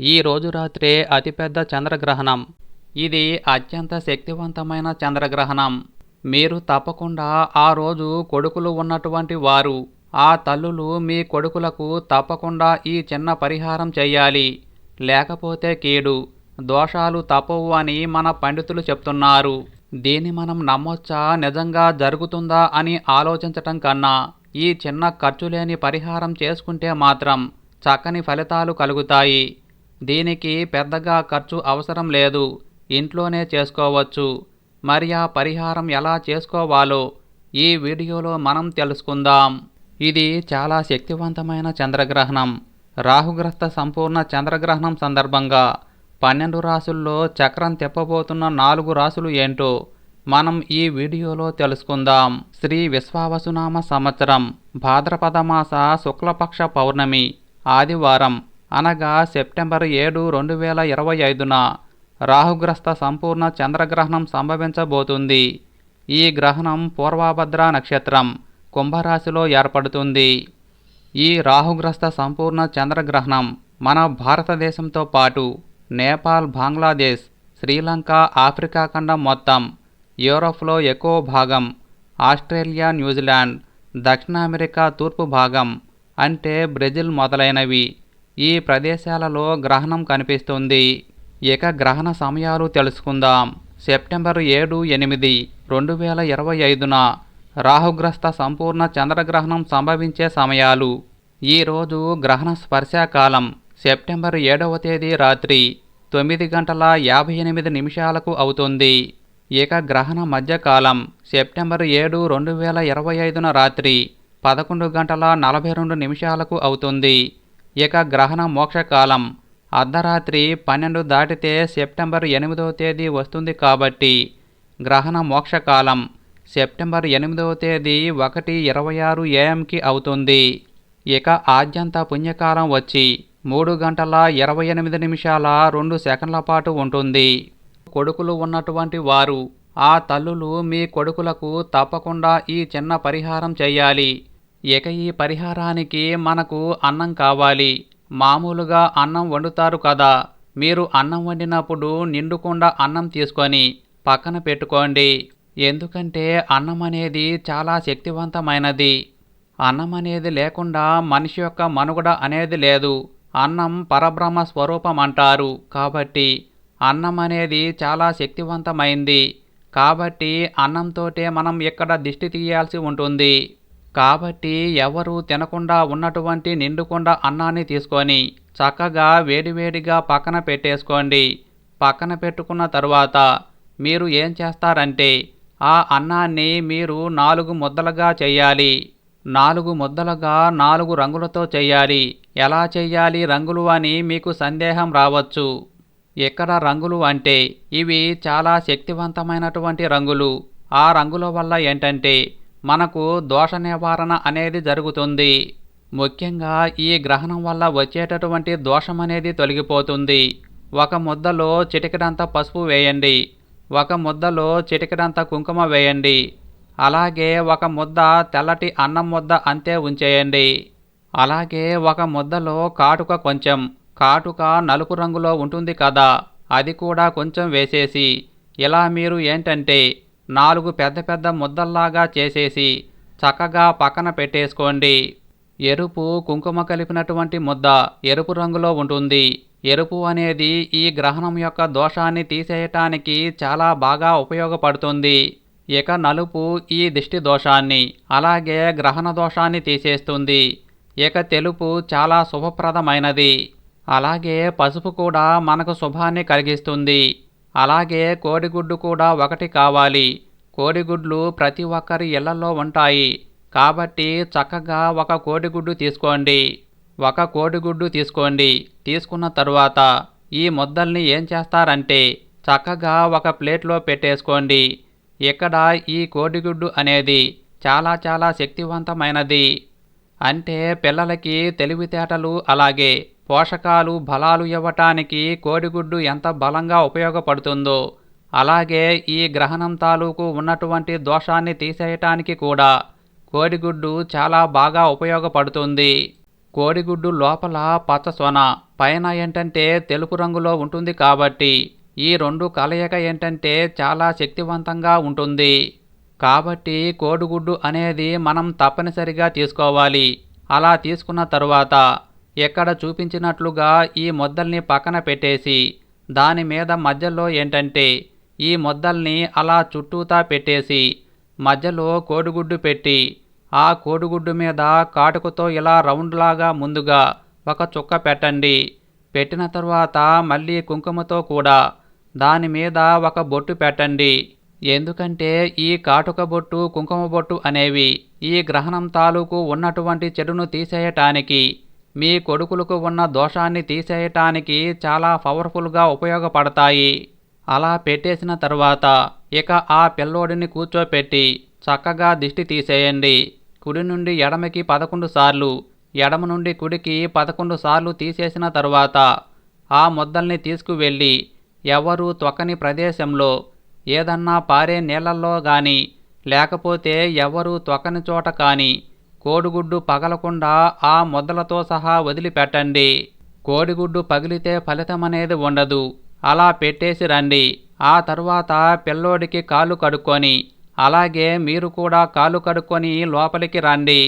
ఈ రోజు రాత్రే అతిపెద్ద చంద్రగ్రహణం. ఇది అత్యంత శక్తివంతమైన చంద్రగ్రహణం. మీరు తప్పకుండా ఆ రోజు కొడుకులు ఉన్నటువంటి వారు ఆ తల్లులు మీ కొడుకులకు తప్పకుండా ఈ చిన్న పరిహారం చెయ్యాలి. లేకపోతే కీడు దోషాలు తప్పవు అని మన పండితులు చెప్తున్నారు. దీన్ని మనం నమ్మొచ్చా? నిజంగా జరుగుతుందా అని ఆలోచించటం కన్నా ఈ చిన్న ఖర్చు లేని పరిహారం చేసుకుంటే మాత్రం చక్కని ఫలితాలు కలుగుతాయి. దీనికి పెద్దగా ఖర్చు అవసరం లేదు. ఇంట్లోనే చేసుకోవచ్చు. మరి ఆ పరిహారం ఎలా చేసుకోవాలో ఈ వీడియోలో మనం తెలుసుకుందాం. ఇది చాలా శక్తివంతమైన చంద్రగ్రహణం. రాహుగ్రస్త సంపూర్ణ చంద్రగ్రహణం సందర్భంగా పన్నెండు రాసుల్లో చక్రం తిప్పబోతున్న నాలుగు రాసులు ఏంటో మనం ఈ వీడియోలో తెలుసుకుందాం. శ్రీ విశ్వావసునామ సంవత్సరం భాద్రపద మాస శుక్లపక్ష పౌర్ణమి ఆదివారం అనగా సెప్టెంబర్ ఏడు రెండు వేల ఇరవై ఐదున రాహుగ్రస్త సంపూర్ణ చంద్రగ్రహణం సంభవించబోతుంది. ఈ గ్రహణం పూర్వభద్ర నక్షత్రం కుంభరాశిలో ఏర్పడుతుంది. ఈ రాహుగ్రస్త సంపూర్ణ చంద్రగ్రహణం మన భారతదేశంతో పాటు నేపాల్ బంగ్లాదేశ్ శ్రీలంక ఆఫ్రికా ఖండం మొత్తం యూరోప్లో ఎక్కువ భాగం ఆస్ట్రేలియా న్యూజిలాండ్ దక్షిణ అమెరికా తూర్పు భాగం అంటే బ్రెజిల్ మొదలైనవి. ఈ ప్రదేశాలలో గ్రహణం కనిపిస్తుంది. ఇక గ్రహణ సమయాలు తెలుసుకుందాం. సెప్టెంబర్ ఏడు ఎనిమిది రెండు వేల ఇరవై ఐదున రాహుగ్రస్త సంపూర్ణ చంద్రగ్రహణం సంభవించే సమయాలు. ఈరోజు గ్రహణ స్పర్శాకాలం సెప్టెంబర్ ఏడవ తేదీ రాత్రి తొమ్మిది గంటల యాభై ఎనిమిది నిమిషాలకు అవుతుంది. ఇక గ్రహణ మధ్యకాలం సెప్టెంబర్ ఏడు రెండు వేల ఇరవై ఐదున రాత్రి పదకొండు గంటల నలభై రెండు నిమిషాలకు అవుతుంది. ఇక గ్రహణ మోక్షకాలం. అర్ధరాత్రి పన్నెండు దాటితే సెప్టెంబర్ ఎనిమిదవ తేదీ వస్తుంది కాబట్టి గ్రహణ మోక్షకాలం. సెప్టెంబర్ ఎనిమిదవ తేదీ ఒకటి ఇరవై ఆరు ఏఎంకి అవుతుంది. ఇక ఆద్యంత పుణ్యకాలం వచ్చి మూడు గంటల ఇరవై ఎనిమిది నిమిషాల రెండు సెకండ్ల పాటు ఉంటుంది. కొడుకులు ఉన్నటువంటి వారు ఆ తల్లులు మీ కొడుకులకు తప్పకుండా ఈ చిన్న పరిహారం చేయాలి. ఇక ఈ పరిహారానికి మనకు అన్నం కావాలి. మామూలుగా అన్నం వండుతారు కదా. మీరు అన్నం వండినప్పుడు నిండుకుండా అన్నం తీసుకొని పక్కన పెట్టుకోండి. ఎందుకంటే అన్నం అనేది చాలా శక్తివంతమైనది. అన్నం అనేది లేకుండా మనిషి యొక్క మనుగడ అనేది లేదు. అన్నం పరబ్రహ్మ స్వరూపం అంటారు. కాబట్టి అన్నం అనేది చాలా శక్తివంతమైంది. కాబట్టి అన్నంతోటే మనం ఇక్కడ దిష్టి తీయాల్సి ఉంటుంది. కాబట్టి ఎవరు తినకుండా ఉన్నటువంటి నిండుకుండా అన్నాన్ని తీసుకొని చక్కగా వేడివేడిగా పక్కన పెట్టేసుకోండి. పక్కన పెట్టుకున్న తరువాత మీరు ఏం చేస్తారంటే ఆ అన్నాన్ని మీరు నాలుగు ముద్దలుగా చేయాలి. నాలుగు ముద్దలుగా నాలుగు రంగులతో చేయాలి. ఎలా చేయాలి రంగులు అని మీకు సందేహం రావచ్చు. ఇక్కడ రంగులు అంటే ఇవి చాలా శక్తివంతమైనటువంటి రంగులు. ఆ రంగుల వల్ల ఏంటంటే మనకు దోష నివారణ అనేది జరుగుతుంది. ముఖ్యంగా ఈ గ్రహణం వల్ల వచ్చేటటువంటి దోషం అనేది తొలగిపోతుంది. ఒక ముద్దలో చిటికడంత పసుపు వేయండి. ఒక ముద్దలో చిటికడంత కుంకుమ వేయండి. అలాగే ఒక ముద్ద తెల్లటి అన్నం ముద్ద అంతే ఉంచేయండి. అలాగే ఒక ముద్దలో కాటుక కొంచెం. కాటుక నలుపు రంగులో ఉంటుంది కదా అది కూడా కొంచెం వేసేసి. ఇలా మీరు ఏంటంటే నాలుగు పెద్ద పెద్ద ముద్దల్లాగా చేసేసి చక్కగా పక్కన పెట్టేసుకోండి. ఎరుపు కుంకుమ కలిపినటువంటి ముద్ద ఎరుపు రంగులో ఉంటుంది. ఎరుపు అనేది ఈ గ్రహణం యొక్క దోషాన్ని తీసేయటానికి చాలా బాగా ఉపయోగపడుతుంది. ఇక నలుపు ఈ దిష్టి దోషాన్ని అలాగే గ్రహణ దోషాన్ని తీసేస్తుంది. ఇక తెలుపు చాలా శుభప్రదమైనది. అలాగే పసుపు కూడా మనకు శుభాన్ని కలిగిస్తుంది. అలాగే కోడిగుడ్డు కూడా ఒకటి కావాలి. కోడిగుడ్లు ప్రతి ఒక్కరి ఇళ్ళలో ఉంటాయి. కాబట్టి చక్కగా ఒక కోడిగుడ్డు తీసుకోండి. ఒక కోడిగుడ్డు తీసుకోండి. తీసుకున్న తరువాత ఈ ముద్దల్ని ఏం చేస్తారంటే చక్కగా ఒక ప్లేట్లో పెట్టేసుకోండి. ఇక్కడ ఈ కోడిగుడ్డు అనేది చాలా చాలా శక్తివంతమైనది. అంటే పిల్లలకి తెలివితేటలు అలాగే పోషకాలు బలాలు ఇవ్వటానికి కోడిగుడ్డు ఎంత బలంగా ఉపయోగపడుతుందో అలాగే ఈ గ్రహణం తాలూకు ఉన్నటువంటి దోషాన్ని తీసేయటానికి కూడా కోడిగుడ్డు చాలా బాగా ఉపయోగపడుతుంది. కోడిగుడ్డు లోపల పచ్చ సొన పైన ఏంటంటే తెలుపు రంగులో ఉంటుంది కాబట్టి ఈ రెండు కలయిక ఏంటంటే చాలా శక్తివంతంగా ఉంటుంది. కాబట్టి కోడిగుడ్డు అనేది మనం తప్పనిసరిగా తీసుకోవాలి. అలా తీసుకున్న తరువాత ఎక్కడ చూపించినట్లుగా ఈ ముద్దల్ని పక్కన పెట్టేసి దాని మీద మధ్యలో ఏంటంటే ఈ ముద్దల్ని అలా చుట్టూతా పెట్టేసి మధ్యలో కోడిగుడ్డు పెట్టి ఆ కోడిగుడ్డు మీద కాటుకతో ఇలా రౌండ్లాగా ముందుగా ఒక చుక్క పెట్టండి. పెట్టిన తర్వాత మళ్ళీ కుంకుమతో కూడా దాని మీద ఒక బొట్టు పెట్టండి. ఎందుకంటే ఈ కాటుక బొట్టు కుంకుమ బొట్టు అనేవి ఈ గ్రహణం తాలూకు ఉన్నటువంటి చెడును తీసేయటానికి మీ కొడుకులకు ఉన్న దోషాన్ని తీసేయటానికి చాలా పవర్ఫుల్గా ఉపయోగపడతాయి. అలా పెట్టేసిన తర్వాత ఇక ఆ పిల్లోడిని కూర్చోపెట్టి చక్కగా దిష్టి తీసేయండి. కుడి నుండి ఎడమకి పదకొండు సార్లు ఎడమ నుండి కుడికి పదకొండు సార్లు తీసేసిన తరువాత ఆ ముద్దల్ని తీసుకువెళ్ళి ఎవరు తొక్కని ప్రదేశంలో ఏదన్నా పారే నీళ్ళల్లో గాని లేకపోతే ఎవరు తొక్కని చోట కానీ కోడిగుడ్డు పగలకుండా ఆ ముద్దలతో సహా వదిలిపెట్టండి. కోడిగుడ్డు పగిలితే ఫలితమనేది ఉండదు. అలా పెట్టేసి రండి. ఆ తర్వాత పిల్లోడికి కాలు కడుక్కొని అలాగే మీరు కూడా కాలు కడుక్కొని లోపలికి రండి.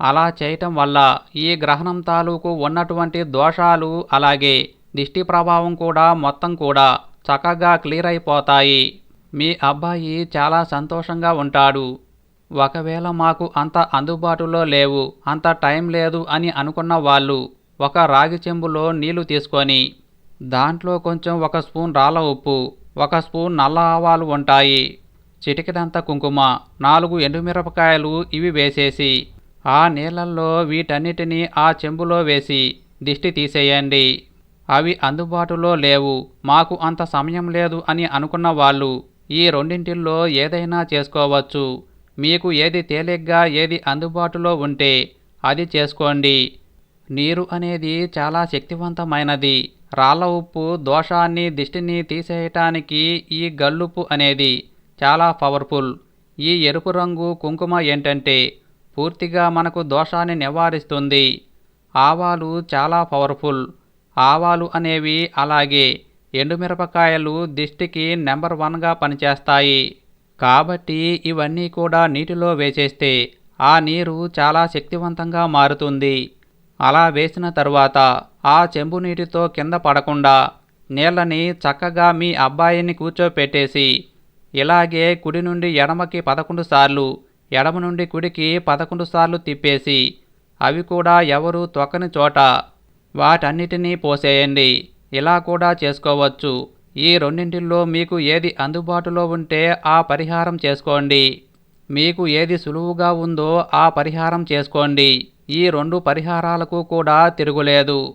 అలా చేయటం వల్ల ఈ గ్రహణం తాలూకు ఉన్నటువంటి దోషాలు అలాగే దిష్టి ప్రభావం కూడా మొత్తం కూడా చక్కగా క్లియర్ అయిపోతాయి. మీ అబ్బాయి చాలా సంతోషంగా ఉంటాడు. ఒకవేళ మాకు అంత అందుబాటులో లేవు అంత టైం లేదు అని అనుకున్న వాళ్ళు ఒక రాగి చెంబులో నీళ్ళు తీసుకొని దాంట్లో కొంచెం ఒక స్పూన్ రాళ్ళ ఉప్పు ఒక స్పూన్ నల్ల ఆవాలు ఉంటాయి. చిటికిదంత కుంకుమ నాలుగు ఎండుమిరపకాయలు ఇవి వేసేసి ఆ నీళ్ళల్లో వీటన్నిటినీ ఆ చెంబులో వేసి దిష్టి తీసేయండి. అవి అందుబాటులో లేవు. మాకు అంత సమయం లేదు అని అనుకున్న వాళ్ళు ఈ రెండింటిల్లో ఏదైనా చేసుకోవచ్చు. మీకు ఏది తేలిగ్గా ఏది అందుబాటులో ఉంటే అది చేసుకోండి. నీరు అనేది చాలా శక్తివంతమైనది. రాళ్ళ ఉప్పు దోషాన్ని దిష్టిని తీసేయటానికి ఈ గల్లుప్పు అనేది చాలా పవర్ఫుల్. ఈ ఎరుపు రంగు కుంకుమ ఏంటంటే పూర్తిగా మనకు దోషాన్ని నివారిస్తుంది. ఆవాలు చాలా పవర్ఫుల్. ఆవాలు అనేవి అలాగే ఎండుమిరపకాయలు దిష్టికి నెంబర్ వన్గా పనిచేస్తాయి. కాబట్టి ఇవన్నీ కూడా నీటిలో వేసేస్తే ఆ నీరు చాలా శక్తివంతంగా మారుతుంది. అలా వేసిన తరువాత ఆ చెంబు నీటితో కింద పడకుండా నీళ్ళని చక్కగా మీ అబ్బాయిని కూర్చోపెట్టేసి ఇలాగే కుడి నుండి ఎడమకి పదకొండు సార్లు ఎడమ నుండి కుడికి పదకొండు సార్లు తిప్పేసి అవి కూడా ఎవరు తొక్కని చోట వాటన్నిటినీ పోసేయండి. ఇలా కూడా చేసుకోవచ్చు. ఈ రెండింటిల్లో మీకు ఏది అందుబాటులో ఉంటే ఆ పరిహారం చేసుకోండి. మీకు ఏది సులువుగా ఉందో ఆ పరిహారం చేసుకోండి. ఈ రెండు పరిహారాలకు కూడా తిరుగులేదు.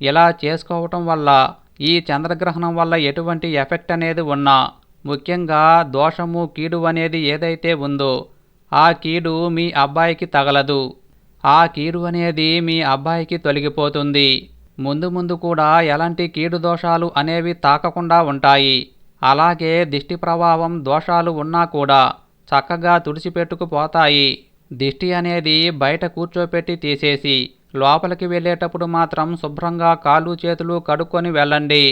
ఇలా చేసుకోవటం వల్ల ఈ చంద్రగ్రహణం వల్ల ఎటువంటి ఎఫెక్ట్ అనేది ఉన్నా ముఖ్యంగా దోషము కీడు అనేది ఏదైతే ఉందో ఆ కీడు మీ అబ్బాయికి తగలదు. ఆ కీడు అనేది మీ అబ్బాయికి తొలగిపోతుంది. ముందు ముందు కూడా ఎలాంటి కీడు దోషాలు అనేవి తాకకుండా ఉంటాయి. అలాగే దిష్టి ప్రభావం దోషాలు ఉన్నా కూడా చక్కగా తుడిచిపెట్టుకుపోతాయి. దిష్టి అనేది బయట కూర్చోపెట్టి తీసేసి లోపలికి వెళ్ళేటప్పుడు మాత్రం శుభ్రంగా కాళ్ళు చేతులు కడుక్కొని వెళ్ళండి.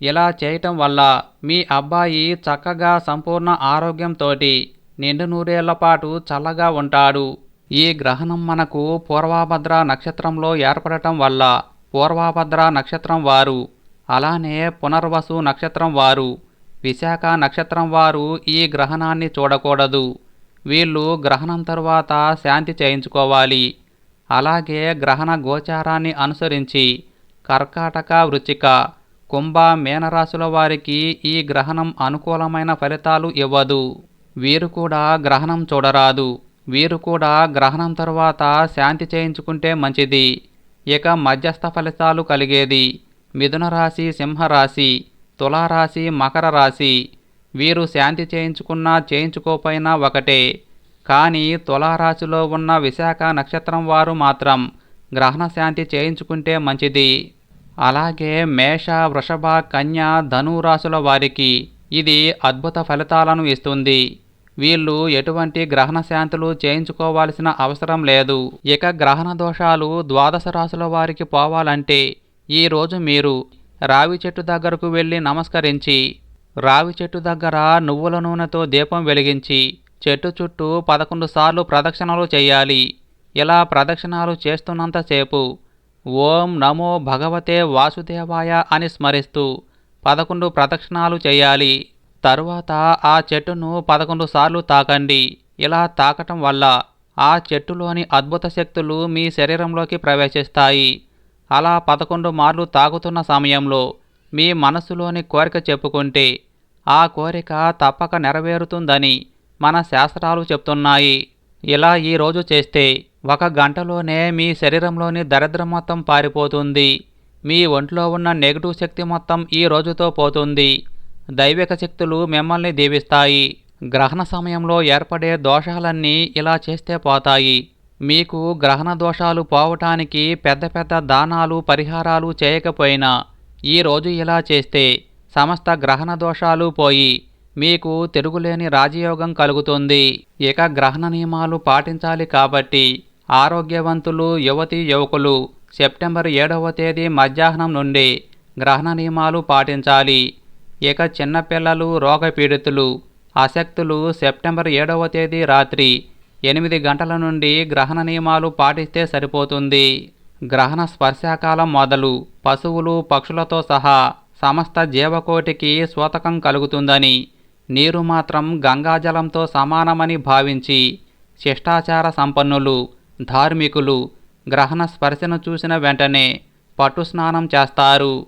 ఇలా చేయటం వల్ల మీ అబ్బాయి చక్కగా సంపూర్ణ ఆరోగ్యంతోటి నిండు నూరేళ్ళ పాటు చల్లగా ఉంటాడు. ఈ గ్రహణం మనకు పూర్వాభద్ర నక్షత్రంలో ఏర్పడటం వల్ల పూర్వాభద్ర నక్షత్రం వారు అలానే పునర్వసు నక్షత్రం వారు విశాఖ నక్షత్రం వారు ఈ గ్రహణాన్ని చూడకూడదు. వీళ్ళు గ్రహణం తరువాత శాంతి చేయించుకోవాలి. అలాగే గ్రహణ గోచారాన్ని అనుసరించి కర్కాటక వృచ్చిక కుంభ మీనరాశుల వారికి ఈ గ్రహణం అనుకూలమైన ఫలితాలు ఇవ్వదు. వీరు కూడా గ్రహణం చూడరాదు. వీరు కూడా గ్రహణం తరువాత శాంతి చేయించుకుంటే మంచిది. ఇక మధ్యస్థ ఫలితాలు కలిగేది. మిథున రాశి సింహరాశి తులారాశి మకర రాశి వీరు శాంతి చేయించుకున్నా చేయించుకోపోయినా ఒకటే. కానీ తులారాశిలో ఉన్న విశాఖ నక్షత్రం వారు మాత్రం గ్రహణ శాంతి చేయించుకుంటే మంచిది. అలాగే మేష వృషభ కన్య ధను రాశుల వారికి ఇది అద్భుత ఫలితాలను ఇస్తుంది. వీళ్ళు ఎటువంటి గ్రహణ శాంతులు చేయించుకోవాల్సిన అవసరం లేదు. ఇక గ్రహణ దోషాలు ద్వాదశ రాశుల వారికి పోవాలంటే ఈరోజు మీరు రావి చెట్టు దగ్గరకు వెళ్ళి నమస్కరించి రావి చెట్టు దగ్గర నువ్వుల నూనెతో దీపం వెలిగించి చెట్టు చుట్టూ పదకొండు సార్లు ప్రదక్షిణలు చేయాలి. ఇలా ప్రదక్షిణాలు చేస్తున్నంతసేపు ఓం నమో భగవతే వాసుదేవాయ అని స్మరిస్తూ పదకొండు ప్రదక్షిణాలు చేయాలి. తరువాత ఆ చెట్టును పదకొండు సార్లు తాకండి. ఇలా తాకటం వల్ల ఆ చెట్టులోని అద్భుత శక్తులు మీ శరీరంలోకి ప్రవేశిస్తాయి. అలా పదకొండు మార్లు తాగుతున్న సమయంలో మీ మనసులోని కోరిక చెప్పుకుంటే ఆ కోరిక తప్పక నెరవేరుతుందని మన శాస్త్రాలు చెప్తున్నాయి. ఇలా ఈ రోజు చేస్తే ఒక గంటలోనే మీ శరీరంలోని దరిద్రం మొత్తం పారిపోతుంది. మీ ఒంట్లో ఉన్న నెగిటివ్ శక్తి మొత్తం ఈ రోజుతో పోతుంది. దైవిక శక్తులు మిమ్మల్ని దీవిస్తాయి. గ్రహణ సమయంలో ఏర్పడే దోషాలన్నీ ఇలా చేస్తే పోతాయి. మీకు గ్రహణ దోషాలు పోవటానికి పెద్ద పెద్ద దానాలు పరిహారాలు చేయకపోయినా ఈరోజు ఇలా చేస్తే సమస్త గ్రహణ దోషాలు పోయి మీకు తిరుగులేని రాజయోగం కలుగుతుంది. ఇక గ్రహణ నియమాలు పాటించాలి కాబట్టి ఆరోగ్యవంతులు యువతి యువకులు సెప్టెంబర్ ఏడవ తేదీ మధ్యాహ్నం నుండి గ్రహణ నియమాలు పాటించాలి. ఇక చిన్నపిల్లలు రోగపీడితులు అశక్తులు సెప్టెంబర్ ఏడవ తేదీ రాత్రి ఎనిమిది గంటల నుండి గ్రహణ నియమాలు పాటిస్తే సరిపోతుంది. గ్రహణ స్పర్శాకాలం మొదలు పశువులు పక్షులతో సహా సమస్త జీవకోటికి సూతకం కలుగుతుందని నీరు మాత్రం గంగాజలంతో సమానమని భావించి శిష్టాచార సంపన్నులు ధార్మికులు గ్రహణ స్పర్శను చూసిన వెంటనే పట్టు స్నానం చేస్తారు.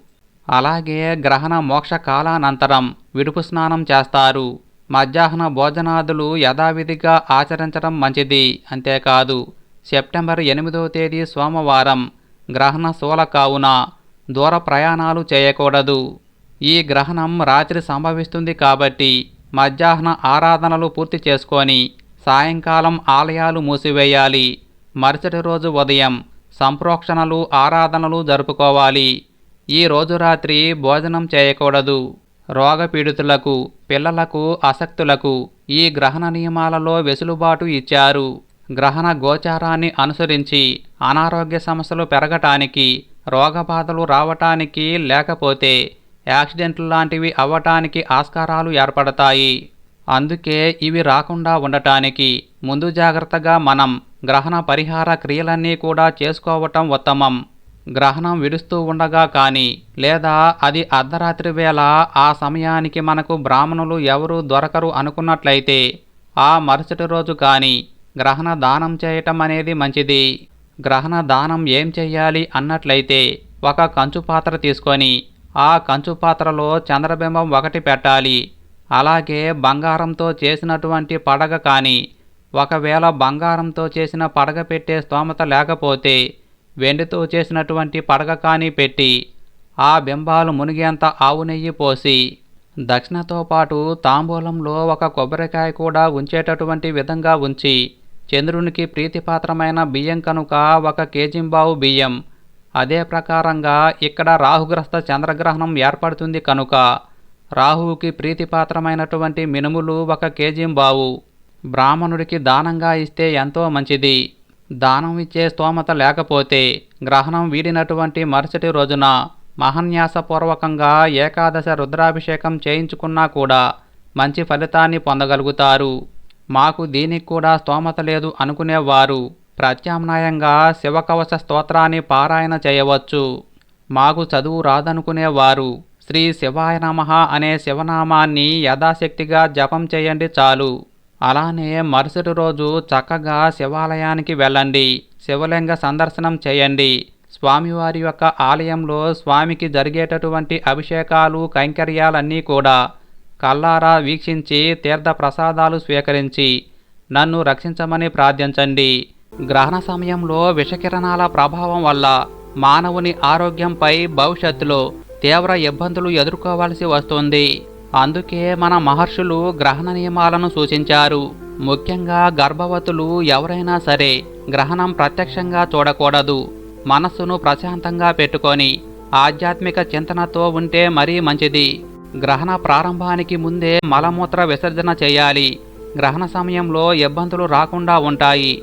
అలాగే గ్రహణ మోక్ష కాలానంతరం విడుపు స్నానం చేస్తారు. మధ్యాహ్న భోజనాదులు యథావిధిగా ఆచరించడం మంచిది అంతేకాదు. సెప్టెంబర్ ఎనిమిదవ తేదీ సోమవారం. గ్రహణ శూల కావున దూర ప్రయాణాలు చేయకూడదు. ఈ గ్రహణం రాత్రి సంభవిస్తుంది కాబట్టి మధ్యాహ్న ఆరాధనలు పూర్తి చేసుకొని సాయంకాలం ఆలయాలు మూసివేయాలి. మరుసటి రోజు ఉదయం సంప్రోక్షణలు ఆరాధనలు జరుపుకోవాలి. ఈ రోజు రాత్రి భోజనం చేయకూడదు. రోగపీడితులకు పిల్లలకు అసక్తులకు ఈ గ్రహణ నియమాలలో వెసులుబాటు ఇచ్చారు. గ్రహణ గోచారాన్ని అనుసరించి అనారోగ్య సమస్యలు పెరగటానికి రోగబాధలు రావటానికి లేకపోతే యాక్సిడెంట్లు లాంటివి అవ్వటానికి ఆస్కారాలు ఏర్పడతాయి. అందుకే ఇవి రాకుండా ఉండటానికి ముందు జాగ్రత్తగా మనం గ్రహణ పరిహార క్రియలన్నీ కూడా చేసుకోవటం ఉత్తమం. గ్రహణం విడుస్తూ ఉండగా కానీ లేదా అది అర్ధరాత్రి వేళ ఆ సమయానికి మనకు బ్రాహ్మణులు ఎవరూ దొరకరు అనుకున్నట్లయితే ఆ మరుసటి రోజు కానీ గ్రహణ దానం చేయటం అనేది మంచిది. గ్రహణ దానం ఏం చెయ్యాలి అన్నట్లయితే ఒక కంచు పాత్ర తీసుకొని ఆ కంచు పాత్రలో చంద్రబింబం ఒకటి పెట్టాలి. అలాగే బంగారంతో చేసినటువంటి పడగ కానీ ఒకవేళ బంగారంతో చేసిన పడగ పెట్టే స్తోమత లేకపోతే వెండితో చేసినటువంటి పడగ కానీ పెట్టి ఆ బింబాలు మునిగేంత ఆవు నెయ్యి పోసి దక్షిణతో పాటు తాంబూలంలో ఒక కొబ్బరికాయ కూడా ఉంచేటటువంటి విధంగా ఉంచి చంద్రునికి ప్రీతిపాత్రమైన బియ్యం కనుక ఒక కేజింబావు బియ్యం. అదే ప్రకారంగా ఇక్కడ రాహుగ్రస్త చంద్రగ్రహణం ఏర్పడుతుంది కనుక రాహువుకి ప్రీతిపాత్రమైనటువంటి మినుములు ఒక కేజింబావు. బ్రాహ్మణుడికి దానంగా ఇస్తే ఎంతో మంచిది. దానం ఇచ్చే స్తోమత లేకపోతే గ్రహణం వీడినటువంటి మరుసటి రోజున మహన్యాసపూర్వకంగా ఏకాదశ రుద్రాభిషేకం చేయించుకున్నా కూడా మంచి ఫలితాన్ని పొందగలుగుతారు. మాకు దీనికి కూడా స్తోమత లేదు అనుకునేవారు. ప్రత్యామ్నాయంగా శివకవచ స్తోత్రాన్ని పారాయణ చేయవచ్చు. మాకు చదువు రాదనుకునేవారు. శ్రీ శివాయ నమః అనే శివనామాన్ని యథాశక్తిగా జపం చేయండి చాలు. అలానే మరుసటి రోజు చక్కగా శివాలయానికి వెళ్ళండి. శివలింగ సందర్శనం చేయండి. స్వామివారి యొక్క ఆలయంలో స్వామికి జరిగేటటువంటి అభిషేకాలు కైంకర్యాలన్నీ కూడా కల్లారా వీక్షించి తీర్థ ప్రసాదాలు స్వీకరించి నన్ను రక్షించమని ప్రార్థించండి. గ్రహణ సమయంలో విషకిరణాల ప్రభావం వల్ల మానవుని ఆరోగ్యంపై భవిష్యత్తులో తీవ్ర ఇబ్బందులు ఎదుర్కోవాల్సి వస్తుంది. అందుకే మన మహర్షులు గ్రహణ నియమాలను సూచించారు. ముఖ్యంగా గర్భవతులు ఎవరైనా సరే గ్రహణం ప్రత్యక్షంగా చూడకూడదు. మనస్సును ప్రశాంతంగా పెట్టుకొని ఆధ్యాత్మిక చింతనతో ఉంటే మరీ మంచిది. గ్రహణ ప్రారంభానికి ముందే మలమూత్ర విసర్జన చేయాలి. గ్రహణ సమయంలో ఇబ్బందులు రాకుండా ఉంటాయి.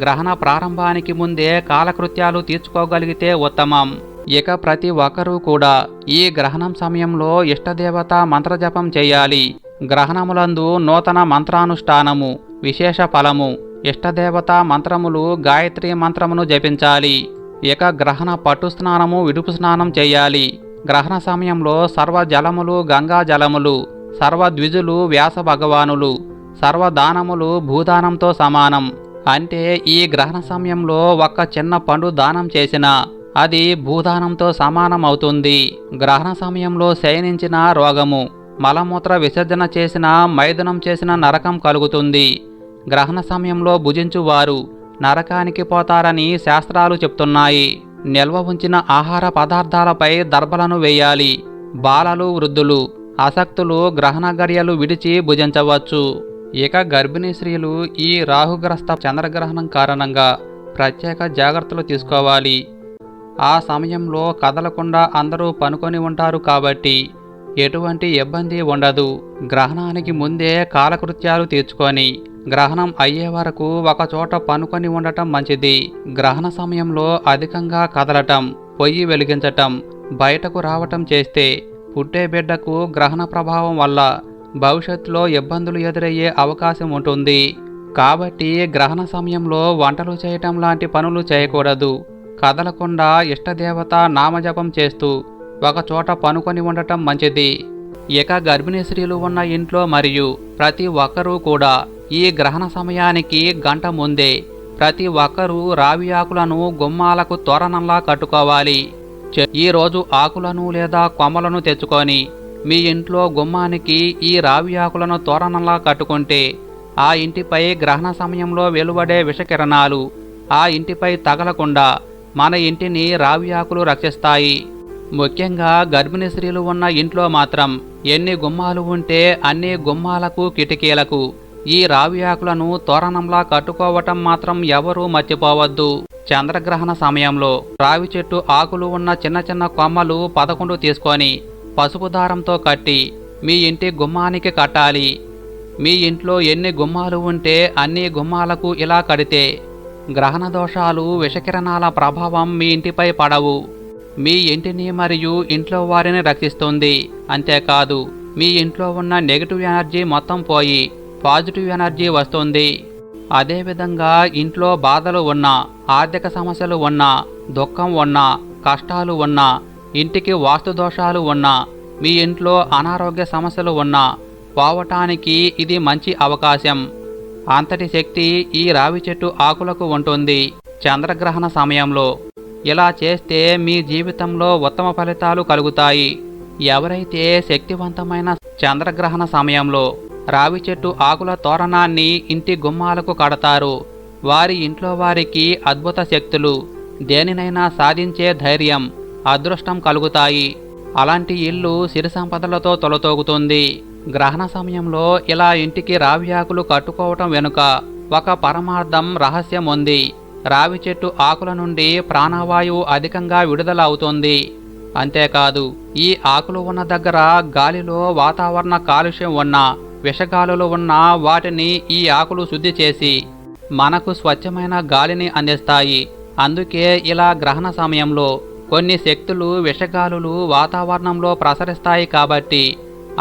గ్రహణ ప్రారంభానికి ముందే కాలకృత్యాలు తీర్చుకోగలిగితే ఉత్తమం. ఇక ప్రతి ఒక్కరూ కూడా ఈ గ్రహణం సమయంలో ఇష్టదేవత మంత్రజపం చేయాలి. గ్రహణములందు నూతన మంత్రానుష్ఠానము విశేష ఫలము ఇష్టదేవత మంత్రములు గాయత్రి మంత్రమును జపించాలి. ఇక గ్రహణ పట్టు స్నానము విడుపు స్నానం చేయాలి. గ్రహణ సమయంలో సర్వ జలములు గంగా జలములు సర్వ ద్విజులు వ్యాస భగవానులు సర్వదానములు భూదానంతో సమానం. అంటే ఈ గ్రహణ సమయంలో ఒక్క చిన్న పండు దానం చేసినా అది భూదానంతో సమానం అవుతుంది గ్రహణ సమయంలో శయనించిన రోగము మలమూత్ర విసర్జన చేసిన మైదనం చేసిన నరకం కలుగుతుంది. గ్రహణ సమయంలో భుజించువారు నరకానికి పోతారని శాస్త్రాలు చెప్తున్నాయి. నిల్వ ఉంచిన ఆహార పదార్థాలపై దర్భలను వేయాలి. బాలలు వృద్ధులు అసక్తులు గ్రహణ గడియలు విడిచి భుజించవచ్చు. ఇక గర్భిణీ స్త్రీలు ఈ రాహుగ్రస్త చంద్రగ్రహణం కారణంగా ప్రత్యేక జాగ్రత్తలు తీసుకోవాలి. ఆ సమయంలో కదలకుండా అందరూ పనుకొని ఉంటారు కాబట్టి ఎటువంటి ఇబ్బంది ఉండదు. గ్రహణానికి ముందే కాలకృత్యాలు తీర్చుకొని గ్రహణం అయ్యే వరకు ఒక చోట పనుకొని ఉండటం మంచిది. గ్రహణ సమయంలో అధికంగా కదలటం పొయ్యి వెలిగించటం బయటకు రావటం చేస్తే పుట్టే బిడ్డకు గ్రహణ ప్రభావం వల్ల భవిష్యత్తులో ఇబ్బందులు ఎదురయ్యే అవకాశం ఉంటుంది. కాబట్టి గ్రహణ సమయంలో వంటలు చేయటం లాంటి పనులు చేయకూడదు. కదలకుండా ఇష్టదేవత నామజపం చేస్తూ ఒకచోట పనుకొని ఉండటం మంచిది. ఇక గర్భిణీ స్త్రీలు ఉన్న ఇంట్లో మరియు ప్రతి ఒక్కరూ కూడా ఈ గ్రహణ సమయానికి గంట ముందే ప్రతి ఒక్కరూ రావి ఆకులను గుమ్మాలకు తోరణంలా కట్టుకోవాలి. ఈరోజు ఈ రోజు ఆకులను లేదా కొమ్మలను తెచ్చుకొని మీ ఇంట్లో గుమ్మానికి ఈ రావి ఆకులను తోరణంలా కట్టుకుంటే ఆ ఇంటిపై గ్రహణ సమయంలో వెలువడే విషకిరణాలు ఆ ఇంటిపై తగలకుండా మన ఇంటిని రావి ఆకులు రక్షిస్తాయి. ముఖ్యంగా గర్భిణీ స్త్రీలు ఉన్న ఇంట్లో మాత్రం ఎన్ని గుమ్మాలు ఉంటే అన్ని గుమ్మాలకు కిటికీలకు ఈ రావి ఆకులను తోరణంలా కట్టుకోవటం మాత్రం ఎవరూ మర్చిపోవద్దు. చంద్రగ్రహణ సమయంలో రావి చెట్టు ఆకులు ఉన్న చిన్న చిన్న కొమ్మలు పదకొండు తీసుకొని పసుపు దారంతో కట్టి మీ ఇంటి గుమ్మానికి కట్టాలి. మీ ఇంట్లో ఎన్ని గుమ్మాలు ఉంటే అన్ని గుమ్మాలకు ఇలా కడితే గ్రహణ దోషాలు విషకిరణాల ప్రభావం మీ ఇంటిపై పడవు. మీ ఇంటిని మరియు ఇంట్లో వారిని రక్షిస్తుంది. అంతేకాదు మీ ఇంట్లో ఉన్న నెగిటివ్ ఎనర్జీ మొత్తం పోయి పాజిటివ్ ఎనర్జీ వస్తుంది. అదేవిధంగా ఇంట్లో బాధలు ఉన్నా ఆర్థిక సమస్యలు ఉన్నా దుఃఖం ఉన్నా కష్టాలు ఉన్నా ఇంటికి వాస్తు దోషాలు ఉన్నా మీ ఇంట్లో అనారోగ్య సమస్యలు ఉన్నా పోవటానికి ఇది మంచి అవకాశం. అంతటి శక్తి ఈ రావి చెట్టు ఆకులకు ఉంటుంది. చంద్రగ్రహణ సమయంలో. ఇలా చేస్తే మీ జీవితంలో ఉత్తమ ఫలితాలు కలుగుతాయి. ఎవరైతే శక్తివంతమైన చంద్రగ్రహణ సమయంలో రావి చెట్టు ఆకుల తోరణాన్ని ఇంటి గుమ్మాలకు కడతారు. వారి ఇంట్లో వారికి అద్భుత శక్తులు దేనినైనా సాధించే ధైర్యం అదృష్టం కలుగుతాయి. అలాంటి ఇల్లు సిరి సంపదలతో తొలతోగుతుంది. గ్రహణ సమయంలో ఇలా ఇంటికి రావి ఆకులు కట్టుకోవటం వెనుక ఒక పరమార్థం రహస్యం ఉంది. రావి చెట్టు ఆకుల నుండి ప్రాణవాయువు అధికంగా విడుదల అవుతుంది అంతేకాదు ఈ ఆకులు ఉన్న దగ్గర గాలిలో వాతావరణ కాలుష్యం ఉన్న విషగాలులు ఉన్న వాటిని ఈ ఆకులు శుద్ధి చేసి మనకు స్వచ్ఛమైన గాలిని అందిస్తాయి. అందుకే ఇలా గ్రహణ సమయంలో కొన్ని శక్తులు విషగాలులు వాతావరణంలో ప్రసరిస్తాయి కాబట్టి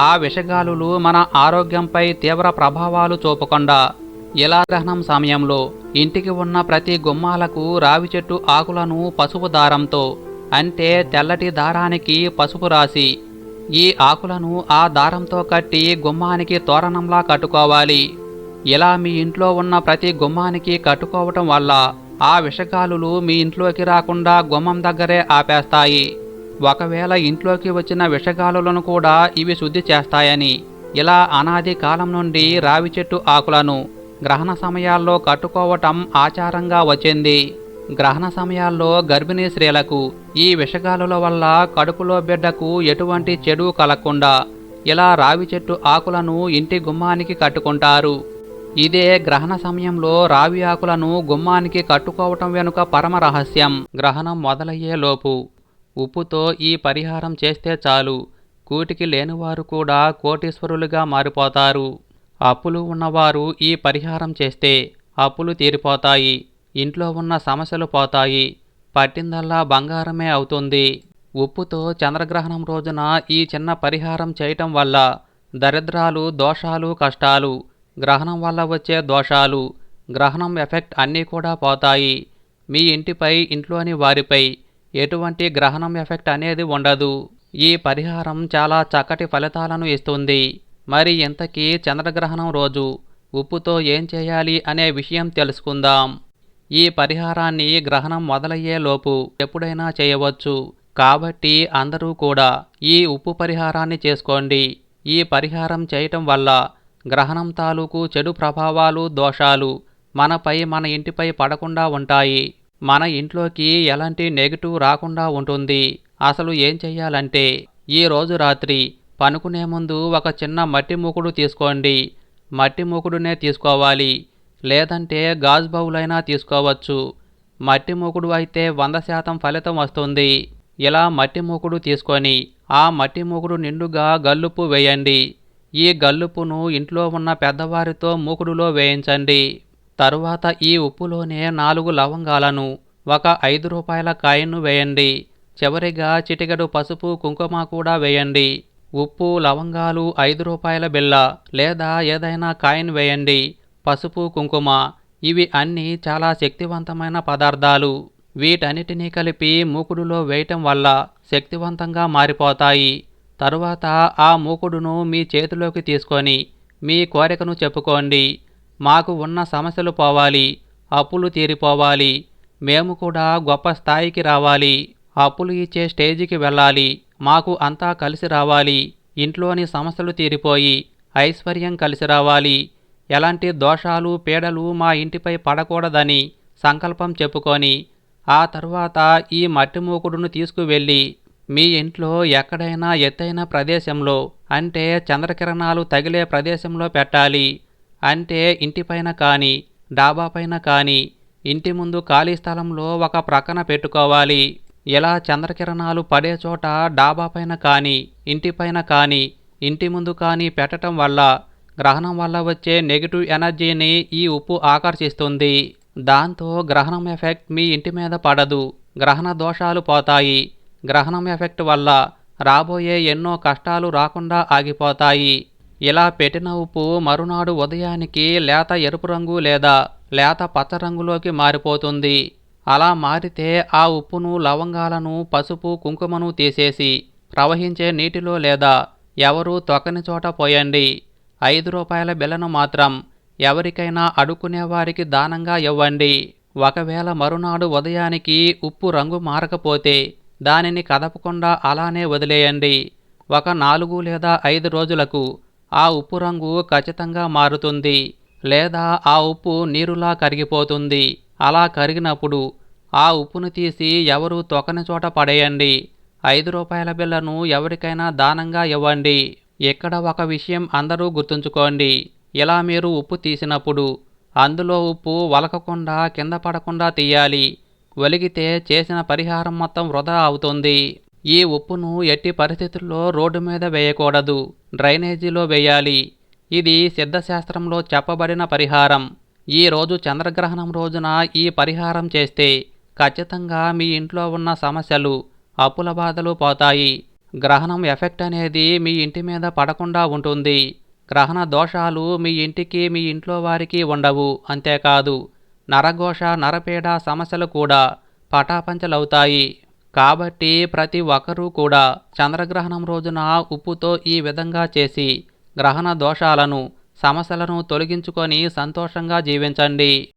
ఆ విషగాలులు మన ఆరోగ్యంపై తీవ్ర ప్రభావాలు చూపకుండా ఇలా గ్రహణం సమయంలో ఇంటికి ఉన్న ప్రతి గుమ్మాలకు రావి చెట్టు ఆకులను పసుపు దారంతో అంటే తెల్లటి దారానికి పసుపు రాసి ఈ ఆకులను ఆ దారంతో కట్టి గుమ్మానికి తోరణంలా కట్టుకోవాలి. ఇలా మీ ఇంట్లో ఉన్న ప్రతి గుమ్మానికి కట్టుకోవటం వల్ల ఆ విషగాలులు మీ ఇంట్లోకి రాకుండా గుమ్మం దగ్గరే ఆపేస్తాయి. ఒకవేళ ఇంట్లోకి వచ్చిన విషగాలులను కూడా ఇవి శుద్ధి చేస్తాయని ఇలా అనాది కాలం నుండి రావి చెట్టు ఆకులను గ్రహణ సమయాల్లో కట్టుకోవటం ఆచారంగా వచ్చింది. గ్రహణ సమయాల్లో గర్భిణీ స్త్రీలకు ఈ విషగాలుల వల్ల కడుపులో బిడ్డకు ఎటువంటి చెడు కలగకుండా ఇలా రావి చెట్టు ఆకులను ఇంటి గుమ్మానికి కట్టుకుంటారు. ఇదే గ్రహణ సమయంలో రావి ఆకులను గుమ్మానికి కట్టుకోవటం వెనుక పరమ రహస్యం. గ్రహణం మొదలయ్యే లోపు ఉప్పుతో ఈ పరిహారం చేస్తే చాలు. కూటికి లేనివారు కూడా కోటీశ్వరులుగా మారిపోతారు. అప్పులు ఉన్నవారు ఈ పరిహారం చేస్తే అప్పులు తీరిపోతాయి ఇంట్లో ఉన్న సమస్యలు పోతాయి పట్టిందల్లా బంగారమే అవుతుంది. ఉప్పుతో చంద్రగ్రహణం రోజున ఈ చిన్న పరిహారం చేయటం వల్ల దరిద్రాలు దోషాలు కష్టాలు గ్రహణం వల్ల వచ్చే దోషాలు గ్రహణం ఎఫెక్ట్ అన్నీ కూడా పోతాయి. మీ ఇంటిపై ఇంట్లోని వారిపై ఎటువంటి గ్రహణం ఎఫెక్ట్ అనేది ఉండదు. ఈ పరిహారం చాలా చక్కటి ఫలితాలను ఇస్తుంది. మరి ఇంతకీ చంద్రగ్రహణం రోజు ఉప్పుతో ఏం చేయాలి అనే విషయం తెలుసుకుందాం. ఈ పరిహారాన్ని గ్రహణం మొదలయ్యేలోపు ఎప్పుడైనా చేయవచ్చు. కాబట్టి అందరూ కూడా ఈ ఉప్పు పరిహారాన్ని చేసుకోండి. ఈ పరిహారం చేయటం వల్ల గ్రహణం తాలూకు చెడు ప్రభావాలు దోషాలు మనపై మన ఇంటిపై పడకుండా ఉంటాయి. మన ఇంట్లోకి ఎలాంటి నెగిటివ్ రాకుండా ఉంటుంది. అసలు ఏం చెయ్యాలంటే ఈ రోజు రాత్రి పనుకునే ముందు ఒక చిన్న మట్టి మూకుడు తీసుకోండి. మట్టి మూకుడునే తీసుకోవాలి. లేదంటే గాజు బౌలైనా తీసుకోవచ్చు. మట్టి మూకుడు అయితే వంద శాతం ఫలితం వస్తుంది. ఇలా మట్టి మూకుడు తీసుకొని ఆ మట్టి మూకుడు నిండుగా గల్లుపు వేయండి. ఈ గల్లుపును ఇంట్లో ఉన్న పెద్దవారితో మూకుడులో వేయించండి. తరువాత ఈ ఉప్పులోనే నాలుగు లవంగాలను ఒక ఐదు రూపాయల కాయను వేయండి. చివరిగా చిటికెడు పసుపు కుంకుమ కూడా వేయండి. ఉప్పు లవంగాలు ఐదు రూపాయల బిళ్ళ లేదా ఏదైనా కాయిన్ వేయండి. పసుపు కుంకుమ ఇవి అన్నీ చాలా శక్తివంతమైన పదార్థాలు. వీటన్నిటినీ కలిపి మూకుడులో వేయటం వల్ల శక్తివంతంగా మారిపోతాయి. తరువాత ఆ మూకుడును మీ చేతిలోకి తీసుకొని మీ కోరికను చెప్పుకోండి. మాకు ఉన్న సమస్యలు పోవాలి అప్పులు తీరిపోవాలి. మేము కూడా గొప్ప స్థాయికి రావాలి అప్పులు ఇచ్చే స్టేజికి వెళ్ళాలి. మాకు అంతా కలిసి రావాలి. ఇంట్లోని సమస్యలు తీరిపోయి ఐశ్వర్యం కలిసి రావాలి. ఎలాంటి దోషాలు పీడలు మా ఇంటిపై పడకూడదని సంకల్పం చెప్పుకొని ఆ తర్వాత ఈ మట్టి మూకుడును తీసుకువెళ్ళి మీ ఇంట్లో ఎక్కడైనా ఎత్తైన ప్రదేశంలో అంటే చంద్రకిరణాలు తగిలే ప్రదేశంలో పెట్టాలి. అంటే ఇంటిపైన కానీ డాబాపైన కానీ ఇంటి ముందు ఖాళీ స్థలంలో ఒక ప్రక్కన పెట్టుకోవాలి. ఇలా చంద్రకిరణాలు పడే చోట డాబా పైన కానీ ఇంటిపైన కానీ ఇంటి ముందు కానీ పెట్టడం వల్ల గ్రహణం వల్ల వచ్చే నెగిటివ్ ఎనర్జీని ఈ ఉప్పు ఆకర్షిస్తుంది. దాంతో గ్రహణం ఎఫెక్ట్ మీ ఇంటి మీద పడదు గ్రహణ దోషాలు పోతాయి. గ్రహణం ఎఫెక్ట్ వల్ల రాబోయే ఎన్నో కష్టాలు రాకుండా ఆగిపోతాయి. ఇలా పెట్టిన ఉప్పు మరునాడు ఉదయానికి లేత ఎరుపు రంగు లేదా లేత పచ్చ రంగులోకి మారిపోతుంది. అలా మారితే ఆ ఉప్పును లవంగాలను పసుపు కుంకుమను తీసేసి ప్రవహించే నీటిలో లేదా ఎవరూ తొక్కని చోట పోయండి. ఐదు రూపాయల బిల్లను మాత్రం ఎవరికైనా అడుక్కునే వారికి దానంగా ఇవ్వండి. ఒకవేళ మరునాడు ఉదయానికి ఉప్పు రంగు మారకపోతే దానిని కదపకుండా అలానే వదిలేయండి. ఒక నాలుగు లేదా ఐదు రోజులకు ఆ ఉప్పు రంగు ఖచ్చితంగా మారుతుంది లేదా ఆ ఉప్పు నీరులా కరిగిపోతుంది. అలా కరిగినప్పుడు ఆ ఉప్పును తీసి ఎవరు తొక్కని చోట పడేయండి. ఐదు రూపాయల బిల్లను ఎవరికైనా దానంగా ఇవ్వండి. ఇక్కడ ఒక విషయం అందరూ గుర్తుంచుకోండి. ఇలా మీరు ఉప్పు తీసినప్పుడు అందులో ఉప్పు వలకకుండా కింద పడకుండా తీయాలి. ఒలిగితే చేసిన పరిహారం మొత్తం వృధా అవుతుంది. ఈ ఉప్పును ఎట్టి పరిస్థితుల్లో రోడ్డు మీద వేయకూడదు. డ్రైనేజీలో వేయాలి. ఇది సిద్ధశాస్త్రంలో చెప్పబడిన పరిహారం. ఈరోజు చంద్రగ్రహణం రోజున ఈ పరిహారం చేస్తే ఖచ్చితంగా మీ ఇంట్లో ఉన్న సమస్యలు అప్పుల బాధలు పోతాయి. గ్రహణం ఎఫెక్ట్ అనేది మీ ఇంటి మీద పడకుండా ఉంటుంది. గ్రహణ దోషాలు మీ ఇంటికి మీ ఇంట్లో వారికి ఉండవు అంతేకాదు నరఘోష నరపీడ సమస్యలు కూడా పటాపంచలవుతాయి. కాబట్టి ప్రతి ఒక్కరూ కూడా చంద్రగ్రహణం రోజున ఉప్పుతో ఈ విధంగా చేసి గ్రహణ దోషాలను సమస్యలను తొలగించుకొని సంతోషంగా జీవించండి.